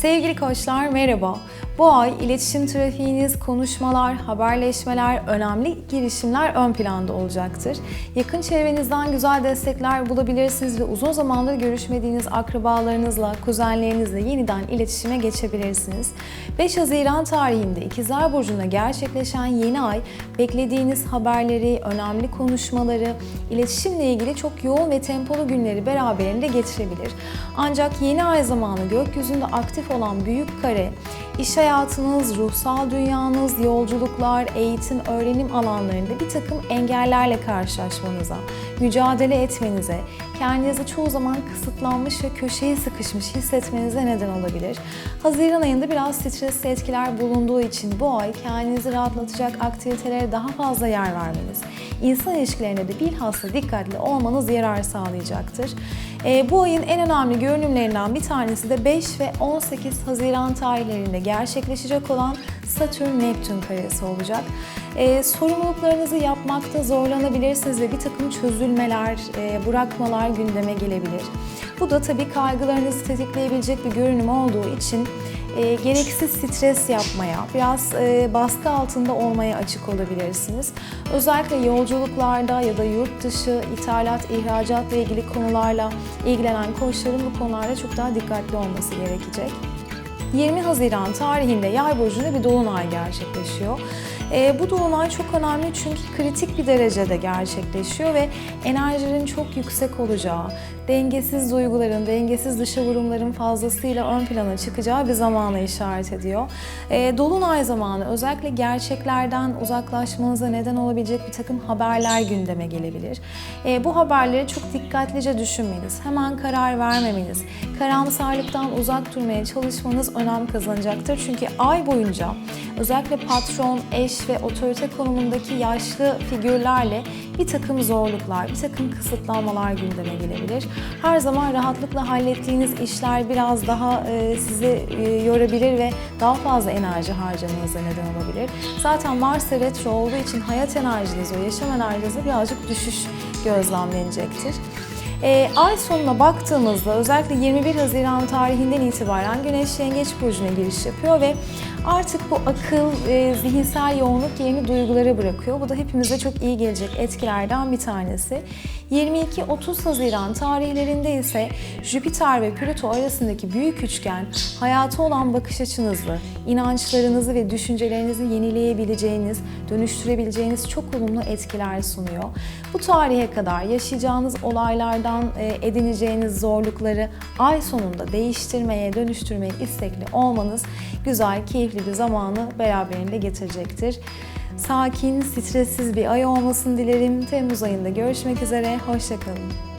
Sevgili koçlar merhaba. Bu ay iletişim trafiğiniz, konuşmalar, haberleşmeler, önemli girişimler ön planda olacaktır. Yakın çevrenizden güzel destekler bulabilirsiniz ve uzun zamandır görüşmediğiniz akrabalarınızla, kuzenlerinizle yeniden iletişime geçebilirsiniz. 5 Haziran tarihinde İkizler Burcu'nda gerçekleşen yeni ay beklediğiniz haberleri, önemli konuşmaları, iletişimle ilgili çok yoğun ve tempolu günleri beraberinde getirebilir. Ancak yeni ay zamanı gökyüzünde aktif olan büyük kare, iş hayatınız, ruhsal dünyanız, yolculuklar, eğitim, öğrenim alanlarında bir takım engellerle karşılaşmanıza, mücadele etmenize, kendinizi çoğu zaman kısıtlanmış ve köşeye sıkışmış hissetmenize neden olabilir. Haziran ayında biraz stresli etkiler bulunduğu için bu ay kendinizi rahatlatacak aktivitelere daha fazla yer vermeniz, insan ilişkilerine de bilhassa dikkatli olmanız yarar sağlayacaktır. E, bu ayın en önemli görünümlerinden bir tanesi de 5 ve 18 Haziran tarihlerinde gerçekleşecek olan Satürn-Neptün karesi olacak. E, sorumluluklarınızı yapmakta zorlanabilirsiniz ve bir takım çözülmeler, e, bırakmalar gündeme gelebilir. Bu da tabii kaygılarınızı tetikleyebilecek bir görünüm olduğu için e, gereksiz stres yapmaya, biraz e, baskı altında olmaya açık olabilirsiniz. Özellikle yolculuklarda ya da yurt dışı, ithalat, ihracatla ilgili konularla ilgilenen koçların bu konularda çok daha dikkatli olması gerekecek. 20 Haziran tarihinde Yay burcunda bir dolunay gerçekleşiyor. E, bu dolunay çok önemli çünkü kritik bir derecede gerçekleşiyor ve enerjilerin çok yüksek olacağı, dengesiz duyguların, dengesiz dışa vurumların fazlasıyla ön plana çıkacağı bir zamana işaret ediyor. E, dolunay zamanı özellikle gerçeklerden uzaklaşmanıza neden olabilecek bir takım haberler gündeme gelebilir. E, bu haberleri çok dikkatlice düşünmeniz, hemen karar vermemeniz, karamsarlıktan uzak durmaya çalışmanız önem kazanacaktır. Çünkü ay boyunca özellikle patron, eş ve otorite konumundaki yaşlı figürlerle bir takım zorluklar, bir takım kısıtlanmalar gündeme gelebilir. Her zaman rahatlıkla hallettiğiniz işler biraz daha e, sizi e, yorabilir ve daha fazla enerji harcamanıza neden olabilir. Zaten Mars retro olduğu için hayat enerjiniz, o yaşam enerjiniz birazcık düşüş gözlemlenecektir. E, ay sonuna baktığımızda özellikle 21 Haziran tarihinden itibaren Güneş Yengeç Burcu'na giriş yapıyor ve artık bu akıl, e, zihinsel yoğunluk yerini duygulara bırakıyor. Bu da hepimize çok iyi gelecek etkilerden bir tanesi. 22-30 Haziran tarihlerinde ise Jüpiter ve Plüto arasındaki büyük üçgen hayata olan bakış açınızı, inançlarınızı ve düşüncelerinizi yenileyebileceğiniz, dönüştürebileceğiniz çok olumlu etkiler sunuyor. Bu tarihe kadar yaşayacağınız olaylardan e, edineceğiniz zorlukları ay sonunda değiştirmeye, dönüştürmeye istekli olmanız güzel, keyifli bir zamanı beraberinde getirecektir. Sakin, stressiz bir ay olmasını dilerim. Temmuz ayında görüşmek üzere, hoşçakalın.